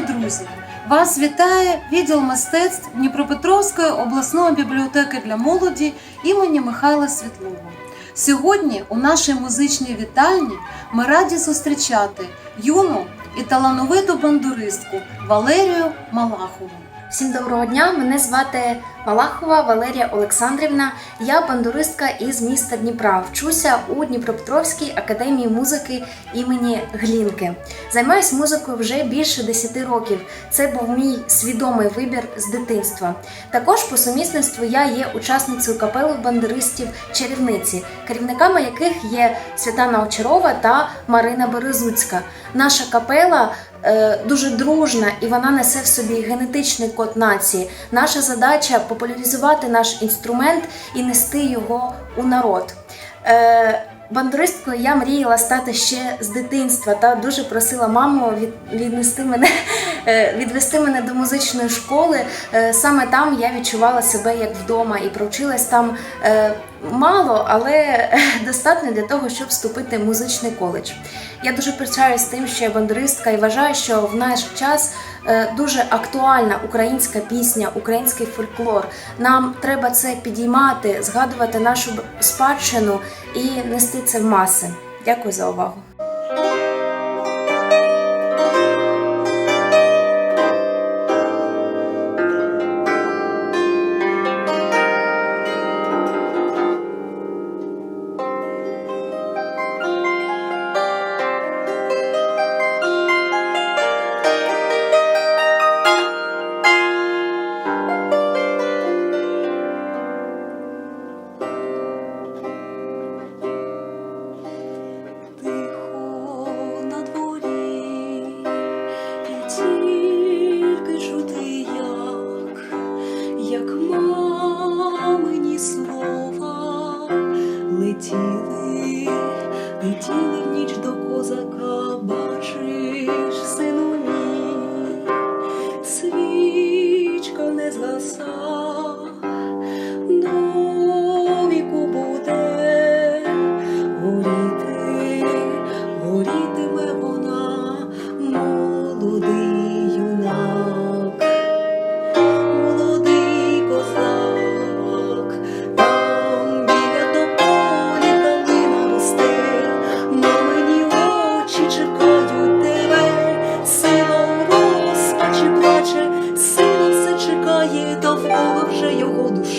друзі! Вас вітає відділ мистецтв Дніпропетровської обласної бібліотеки для молоді імені Михайла Світлова. Сьогодні у нашій музичній вітальні ми раді зустрічати юну і талановиту бандуристку Валерію Малахову. Всім доброго дня! Мене звати Малахова Валерія Олександрівна. Я бандуристка із міста Дніпра. Вчуся у Дніпропетровській академії музики імені Глінки. Займаюсь музикою вже більше 10 років. Це був мій свідомий вибір з дитинства. Також по сумісництву я є учасницею капели бандуристів чарівниці, керівниками яких є Світлана Очарова та Марина Березуцька. Наша капела дуже дружна і вона несе в собі генетичний код нації. Наша задача популяризувати наш інструмент і нести його у народ. Е, Бандуристкою я мріяла стати ще з дитинства та дуже просила маму від, віднести мене, е, відвести мене до музичної школи. Е, Саме там я відчувала себе як вдома і провчилась там е, мало, але достатньо для того, щоб вступити в музичний коледж. Я дуже пишаюсь тим, що я бандуристка і вважаю, що в наш час е, дуже актуальна українська пісня, український фольклор. Нам треба це підіймати, згадувати нашу спадщину і нести це в маси. Дякую за увагу. ทีวีวิธี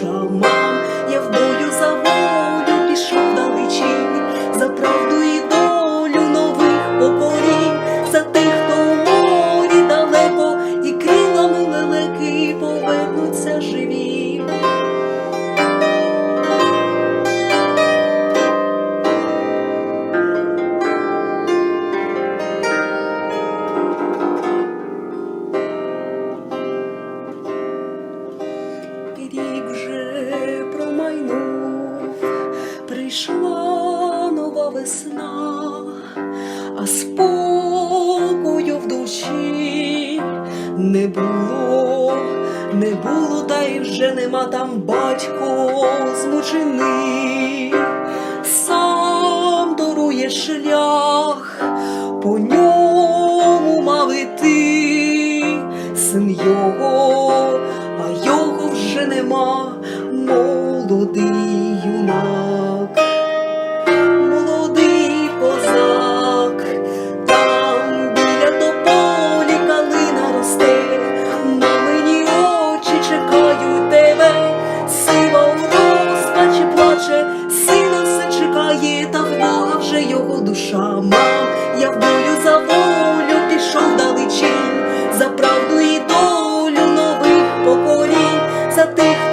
його прийшла нова весна, а спокою в душі не було, не було, та й вже нема там батько змучений, сам дарує шлях, по ньому мав іти син його, а його вже нема, молодий та впала вже його душа. Мав, я в бою за волю пішов далечінь, за правду і долю нових поколінь, за тих.